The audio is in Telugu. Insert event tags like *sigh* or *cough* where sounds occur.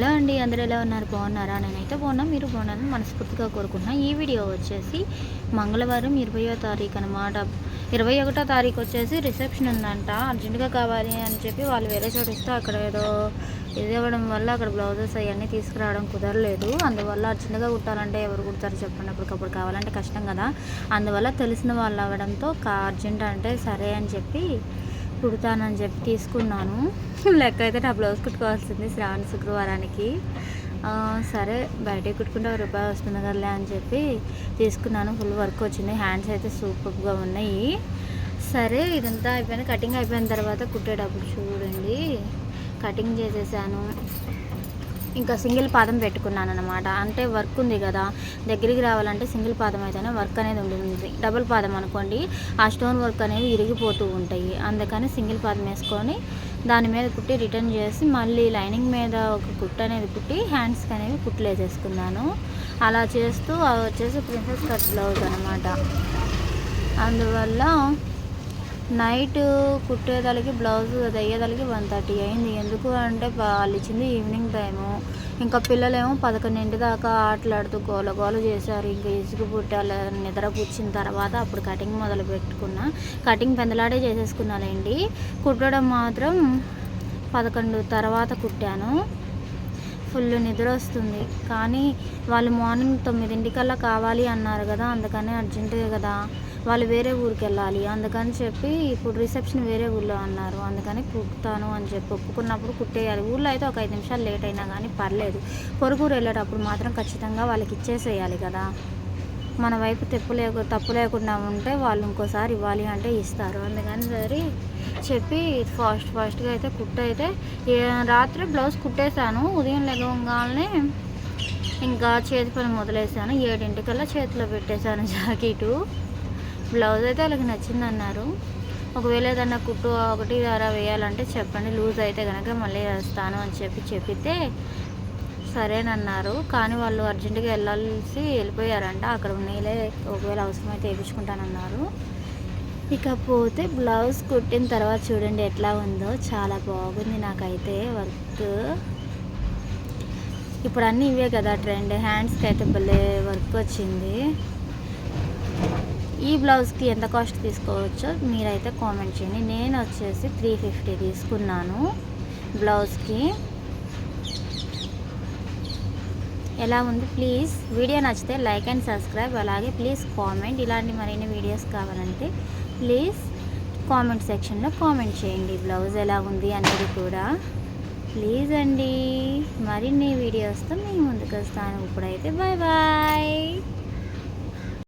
హలో అండి అందరూ ఎలా ఉన్నారు? బాగున్నారా? నేనైతే బాగున్నా మీరు బాగున్నాను మనస్ఫూర్తిగా కోరుకుంటున్నా. ఈ వీడియో వచ్చేసి మంగళవారం ఇరవయో తారీఖు అనమాట ఇరవై ఒకటో తారీఖు వచ్చేసి రిసెప్షన్ ఉందంట. అర్జెంటుగా కావాలి అని చెప్పి వాళ్ళు వేరే చోట ఇస్తే అక్కడ ఏదో ఇది ఇవ్వడం వల్ల అక్కడ బ్లౌజెస్ అవన్నీ తీసుకురావడం కుదరలేదు. అందువల్ల అర్జెంటుగా కుట్టాలంటే ఎవరు కుడతారు చెప్పండి. అప్పటికప్పుడు కావాలంటే కష్టం కదా. అందువల్ల తెలిసిన వాళ్ళు అవ్వడంతో అర్జెంట్ అంటే సరే అని చెప్పి కుడతానని చెప్పి తీసుకున్నాను. *laughs* లెక్క అయితే నా బ్లౌజ్ కుట్టుకోవాల్సింది శ్రావణ శుక్రవారానికి. సరే బయట కుట్టుకుంటే ఒక రూపాయి వస్తుంది కదలే అని చెప్పి తీసుకున్నాను. ఫుల్ వర్క్ వచ్చింది. హ్యాండ్స్ అయితే సూపర్గా ఉన్నాయి. సరే ఇదంతా అయిపోయిన కటింగ్ అయిపోయిన తర్వాత కుట్టేటప్పుడు చూడండి. కటింగ్ చేసేసాను. ఇంకా సింగిల్ పాదం పెట్టుకున్నాను అనమాట అంటే వర్క్ ఉంది కదా దగ్గరికి రావాలంటే సింగిల్ పాదం అయితేనే వర్క్ అనేది ఉంటుంది డబుల్ పాదం అనుకోండి ఆ స్టోన్ వర్క్ అనేవి ఇరిగిపోతూ ఉంటాయి. అందుకని సింగిల్ పాదం వేసుకొని దాని మీద కుట్టి రిటర్న్ చేసి మళ్ళీ లైనింగ్ మీద ఒక కుట్టు అనేది కుట్టి హ్యాండ్స్కి అనేవి కుట్లే చేసుకున్నాను అలా చేస్తూ వచ్చేసి ప్రిన్సెస్ కట్ బ్లౌజ్ అనమాట అందువల్ల నైట్ కుట్టేదానికి బ్లౌజ్ అది అయ్యేదానికి వన్ థర్టీ అయింది. ఎందుకు అంటే వాళ్ళు ఇచ్చింది ఈవినింగ్ టైము. ఇంకా పిల్లలేమో పదకొండింటి దాకా ఆటలాడుతూ గోల గోల చేశారు. ఇంకా ఇసుగు పుట్టాలి నిద్ర పుచ్చిన తర్వాత అప్పుడు కటింగ్ మొదలు పెట్టుకున్నా. కటింగ్ పెందలాడే చేసేసుకున్నానండి. కుట్టడం మాత్రం పదకొండు తర్వాత కుట్టాను. ఫుల్ నిద్ర వస్తుంది. కానీ వాళ్ళు మార్నింగ్ తొమ్మిదింటికల్లా కావాలి అన్నారు కదా అందుకని అర్జెంటుగా కదా. వాళ్ళు వేరే ఊరికి వెళ్ళాలి. అందుకని చెప్పి ఇప్పుడు రిసెప్షన్ వేరే ఊళ్ళో అన్నారు. అందుకని కుట్టాను అని చెప్పి ఒప్పుకున్నప్పుడు కుట్టేయాలి. ఊళ్ళో అయితే ఒక ఐదు నిమిషాలు లేట్ అయినా కానీ పర్లేదు. పొరుగురు వెళ్ళేటప్పుడు మాత్రం ఖచ్చితంగా వాళ్ళకి ఇచ్చేసేయాలి కదా. మన వైపు తప్పు లేకు తప్పు లేకుండా ఉంటే వాళ్ళు ఇంకోసారి ఇవ్వాలి అంటే ఇస్తారు. అందుకని సరే చెప్పి ఫాస్ట్ ఫాస్ట్గా అయితే కుట్ట అయితే ఏ- రాత్రి బ్లౌజ్ కుట్టేశాను. ఉదయం లెగవగానే ఇంకా చేతి పని మొదలేసాను ఏడింటికల్లా చేతిలో పెట్టేశాను జాకెటు. బ్లౌజ్ అయితే వాళ్ళకి నచ్చింది అన్నారు ఒకవేళ ఏదన్నా కుట్టు ఒకటి ద్వారా వేయాలంటే చెప్పండి లూజ్ అయితే కనుక మళ్ళీ వేస్తాను అని చెప్పి చెప్పితే సరేనన్నారు. కానీ వాళ్ళు అర్జెంటుగా వెళ్ళాల్సి వెళ్ళిపోయారంట. అక్కడ ఉన్నాయిలే ఒకవేళ అవసరమైతే వేయించుకుంటానన్నారు. ఇకపోతే బ్లౌజ్ కుట్టిన తర్వాత చూడండి ఎట్లా ఉందో. చాలా బాగుంది నాకైతే వర్క్. ఇప్పుడు అన్నీ ఇవే కదా ట్రెండ్. హ్యాండ్స్కి అయితే భలే వర్క్ వచ్చింది. ఈ బ్లౌజ్కి ఎంత కాస్ట్ తీసుకోవచ్చో మీరైతే కామెంట్ చేయండి. నేను వచ్చేసి త్రీ ఫిఫ్టీ తీసుకున్నాను బ్లౌజ్కి. ఎలా ఉంది? ప్లీజ్ వీడియో నచ్చితే లైక్ అండ్ సబ్స్క్రైబ్. అలాగే ప్లీజ్ కామెంట్. ఇలాంటి మరిన్ని వీడియోస్ కావాలంటే ప్లీజ్ కామెంట్ సెక్షన్లో కామెంట్ చేయండి. బ్లౌజ్ ఎలా ఉంది అనేది కూడా ప్లీజ్ అండి. మరిన్ని వీడియోస్తో మేము ముందుకు వస్తాను. ఇప్పుడైతే బాయ్ బాయ్